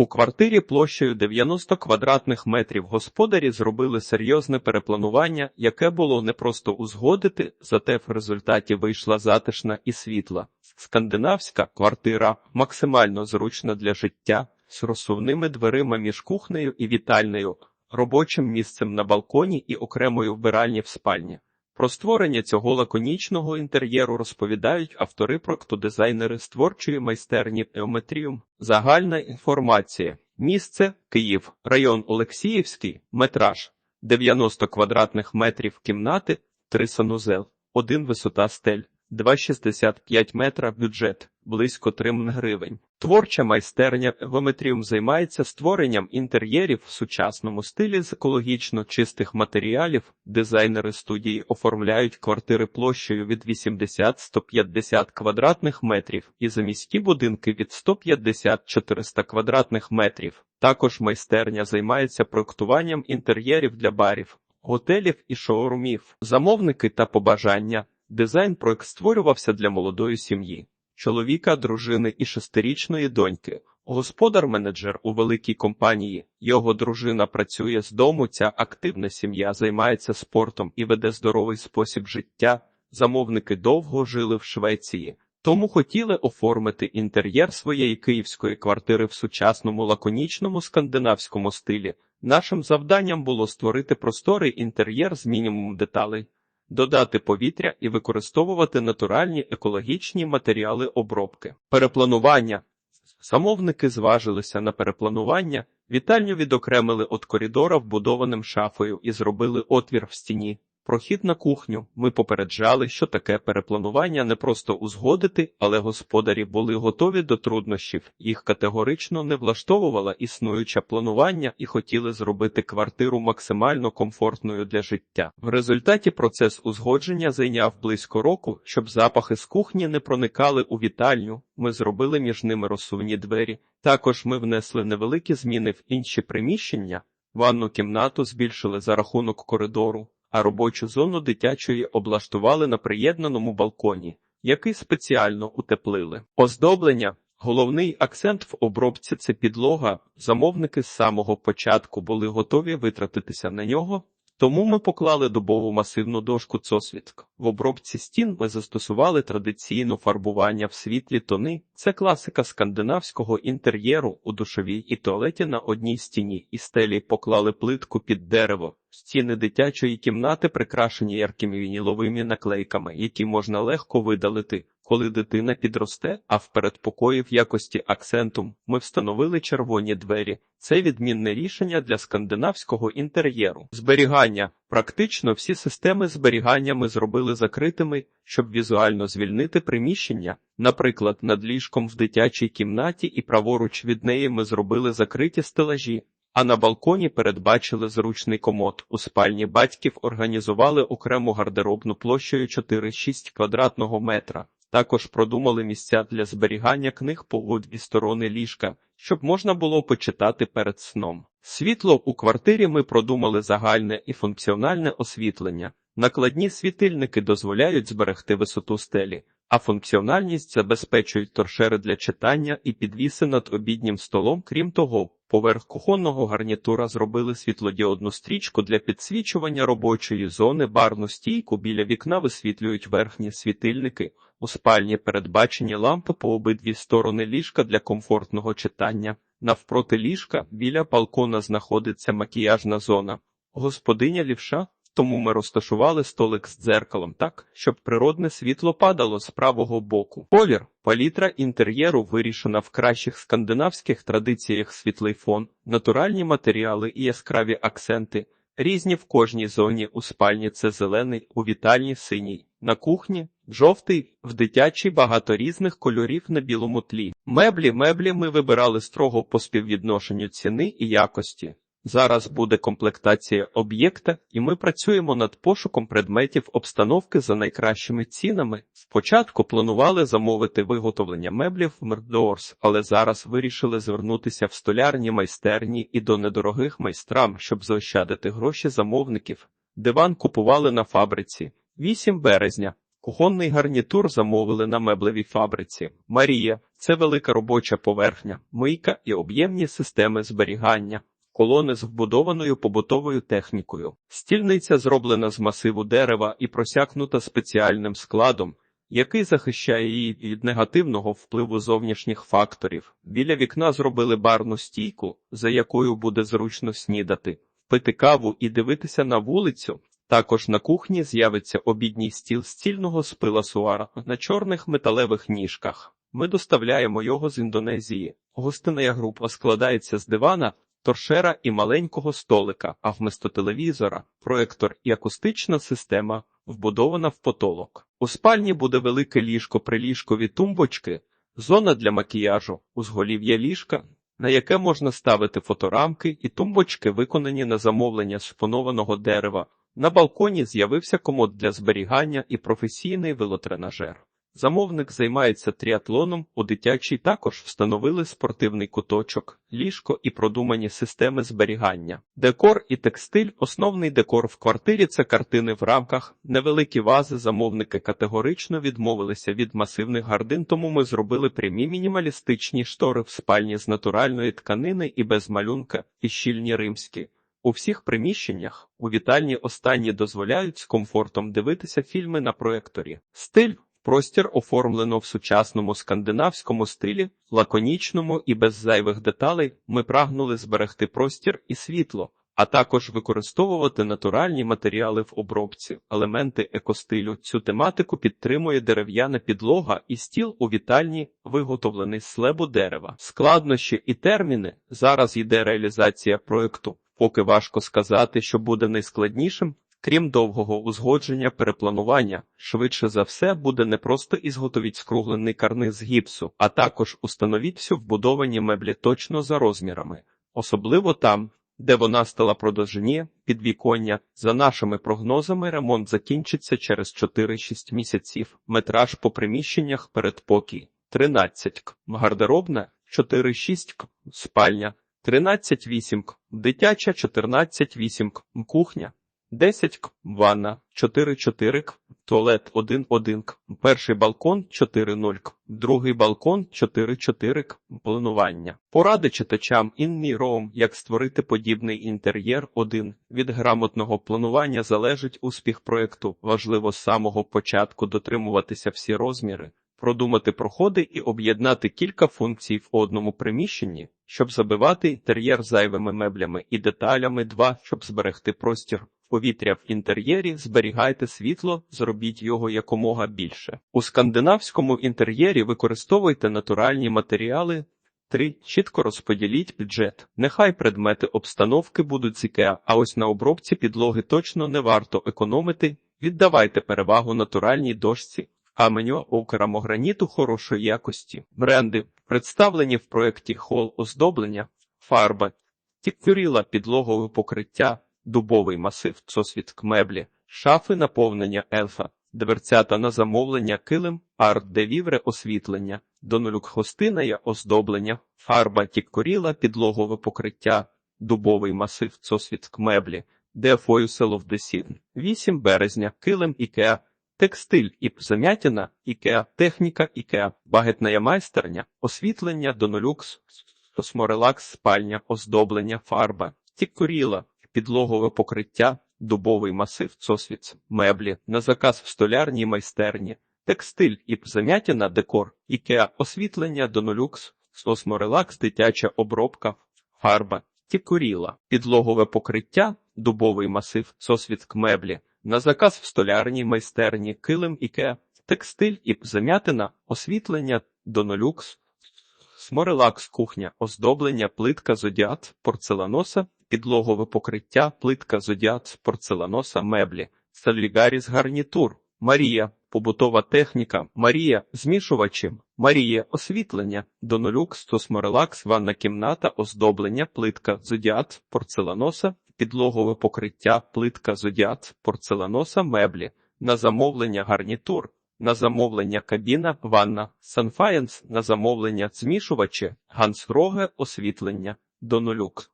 У квартирі площею 90 квадратних метрів господарі зробили серйозне перепланування, яке було не просто узгодити, зате в результаті вийшла затишна і світла. Скандинавська квартира максимально зручна для життя, з розсувними дверима між кухнею і вітальнею, робочим місцем на балконі і окремою вбиральні в спальні. Про створення цього лаконічного інтер'єру розповідають автори проктодизайнери створчої майстерні Еометріум. Загальна інформація. Місце Київ, район Олексіївський, метраж 90 квадратних метрів кімнати, 3 санузел, 1 висота стель, 2,65 метра бюджет, близько 3 мн гривень. Творча майстерня Евометріум займається створенням інтер'єрів в сучасному стилі з екологічно чистих матеріалів. Дизайнери студії оформляють квартири площею від 80-150 квадратних метрів і заміські будинки від 150-400 квадратних метрів. Також майстерня займається проектуванням інтер'єрів для барів, готелів і шоурумів. Замовники та побажання. Дизайн проект створювався для молодої сім'ї, чоловіка, дружини і шестирічної доньки. Господар-менеджер у великій компанії. Його дружина працює з дому. Ця активна сім'я займається спортом і веде здоровий спосіб життя. Замовники довго жили в Швеції, тому хотіли оформити інтер'єр своєї київської квартири в сучасному лаконічному скандинавському стилі. Нашим завданням було створити просторий інтер'єр з мінімумом деталей додати повітря і використовувати натуральні екологічні матеріали обробки. Перепланування. самовники зважилися на перепланування, вітальню відокремили від коридора вбудованим шафою і зробили отвір в стіні. Прохід на кухню ми попереджали, що таке перепланування не просто узгодити, але господарі були готові до труднощів. Їх категорично не влаштовувала існуюче планування і хотіли зробити квартиру максимально комфортною для життя. В результаті процес узгодження зайняв близько року, щоб запахи з кухні не проникали у вітальню. Ми зробили між ними розсувні двері. Також ми внесли невеликі зміни в інші приміщення. Ванну кімнату збільшили за рахунок коридору а робочу зону дитячої облаштували на приєднаному балконі, який спеціально утеплили. Оздоблення. Головний акцент в обробці це підлога. Замовники з самого початку були готові витратитися на нього. Тому ми поклали дубову масивну дошку цосвітк. В обробці стін ми застосували традиційне фарбування в світлі тони. Це класика скандинавського інтер'єру у душовій і туалеті на одній стіні і стелі поклали плитку під дерево. Стіни дитячої кімнати прикрашені яркими вініловими наклейками, які можна легко видалити. Коли дитина підросте, а в передпокої в якості акцентум ми встановили червоні двері. Це відмінне рішення для скандинавського інтер'єру. Зберігання. Практично всі системи зберігання ми зробили закритими, щоб візуально звільнити приміщення. Наприклад, над ліжком в дитячій кімнаті і праворуч від неї ми зробили закриті стелажі. А на балконі передбачили зручний комод. У спальні батьків організували окрему гардеробну площею 4-6 квадратного метра. Також продумали місця для зберігання книг по обидві сторони ліжка, щоб можна було почитати перед сном. Світло у квартирі ми продумали загальне і функціональне освітлення. Накладні світильники дозволяють зберегти висоту стелі, а функціональність забезпечують торшери для читання і підвіси над обіднім столом. Крім того, поверх кухонного гарнітура зробили світлодіодну стрічку для підсвічування робочої зони, барну стійку біля вікна висвітлюють верхні світильники. У спальні передбачені лампи по обидві сторони ліжка для комфортного читання. Навпроти ліжка біля балкона знаходиться макіяжна зона. Господиня лівша, тому ми розташували столик з дзеркалом так, щоб природне світло падало з правого боку. Колір, палітра інтер'єру вирішена в кращих скандинавських традиціях світлий фон, натуральні матеріали і яскраві акценти. Різні в кожній зоні у спальні це зелений, у вітальні синій, на кухні жовтий, в дитячій багато різних кольорів на білому тлі. Меблі меблі ми вибирали строго по співвідношенню ціни і якості. Зараз буде комплектація об'єкта, і ми працюємо над пошуком предметів обстановки за найкращими цінами. Спочатку планували замовити виготовлення меблів в Мердоорс, але зараз вирішили звернутися в столярні майстерні і до недорогих майстрам, щоб заощадити гроші замовників. Диван купували на фабриці 8 березня. Кухонний гарнітур замовили на меблевій фабриці. Марія це велика робоча поверхня, мийка і об'ємні системи зберігання. Колони з вбудованою побутовою технікою. Стільниця зроблена з масиву дерева і просякнута спеціальним складом, який захищає її від негативного впливу зовнішніх факторів. Біля вікна зробили барну стійку, за якою буде зручно снідати, пити каву і дивитися на вулицю. Також на кухні з'явиться обідній стіл з пиласуара на чорних металевих ніжках. Ми доставляємо його з Індонезії. Гостинна група складається з дивана, торшера і маленького столика, а вместо телевізора, проектор і акустична система вбудована в потолок. У спальні буде велике ліжко приліжкові тумбочки, зона для макіяжу, узголів'я ліжка, на яке можна ставити фоторамки і тумбочки, виконані на замовлення з дерева. На балконі з'явився комод для зберігання і професійний велотренажер. Замовник займається тріатлоном, у дитячій також встановили спортивний куточок, ліжко і продумані системи зберігання. Декор і текстиль. Основний декор в квартирі це картини в рамках, невеликі вази. Замовники категорично відмовилися від масивних гардин, тому ми зробили прямі мінімалістичні штори в спальні з натуральної тканини і без малюнка, і щільні римські. У всіх приміщеннях у вітальні останні дозволяють з комфортом дивитися фільми на проекторі. Стиль простір оформлено в сучасному скандинавському стилі, лаконічному і без зайвих деталей. Ми прагнули зберегти простір і світло, а також використовувати натуральні матеріали в обробці, елементи екостилю. Цю тематику підтримує дерев'яна підлога і стіл у вітальні, виготовлений з слебу дерева. Складнощі і терміни зараз йде реалізація проекту. Поки важко сказати, що буде найскладнішим, крім довгого узгодження перепланування, швидше за все буде не просто ізготовіть скруглений карниз гіпсу, а також установіть всю вбудовані меблі точно за розмірами, особливо там, де вона стала продовжені підвіконня. За нашими прогнозами, ремонт закінчиться через 4-6 місяців. Метраж по приміщеннях передпокій 13 к, гардеробна 4-6 к, спальня 13-8 к, дитяча 14-8 к, кухня 10 к, ванна 4-4 к, туалет 1-1 к, перший балкон 4-0 к, другий балкон 4-4 к, планування. Поради читачам інміром, як створити подібний інтер'єр 1. Від грамотного планування залежить успіх проєкту. Важливо з самого початку дотримуватися всі розміри, продумати проходи і об'єднати кілька функцій в одному приміщенні, щоб забивати інтер'єр зайвими меблями і деталями. 2. Щоб зберегти простір повітря в інтер'єрі, зберігайте світло, зробіть його якомога більше. У скандинавському інтер'єрі використовуйте натуральні матеріали. 3. Чітко розподіліть бюджет. Нехай предмети обстановки будуть з IKEA, а ось на обробці підлоги точно не варто економити. Віддавайте перевагу натуральній дошці, каменю або керамограніту хорошої якості. Бренди, представлені в проєкті хол оздоблення, фарба, тікюріла підлогове покриття, дубовий масив, сосвідк меблі, шафи наповнення ельфа, дверцята на замовлення килим, арт-девівре освітлення, донолюк хостиная оздоблення, фарба тіккоріла, підлогове покриття, дубовий масив, сосвідк меблі, дефою село в Десін. 8 березня, килим Ікеа, текстиль і замятіна, Ікеа, техніка Ікеа, багетная майстерня, освітлення, донолюкс, косморелакс, спальня, оздоблення, фарба, тіккоріла, підлогове покриття, дубовий масив, сосвіц, меблі, на заказ в столярній майстерні, текстиль і замятіна, декор, ікеа, освітлення, донолюкс, сосморелакс, дитяча обробка, фарба, тікуріла, підлогове покриття, дубовий масив, сосвіцк меблі, на заказ в столярній майстерні, килим ікеа, текстиль і замятина, освітлення, донолюкс, сморелакс, кухня, оздоблення, плитка, зодіат, порцеланоса, підлогове покриття, плитка зодіат, порцеланоса, меблі, Сальвігаріс гарнітур, Марія, побутова техніка, Марія, змішувачі, Марія, освітлення, Донолюкс, Тосморелакс, ванна кімната, оздоблення, плитка, зодіат, порцеланоса, підлогове покриття, плитка, зодіат, порцеланоса, меблі, на замовлення гарнітур. На замовлення кабіна, ванна, санфаєнс, на замовлення змішувачі, гансроге освітлення, донолюк.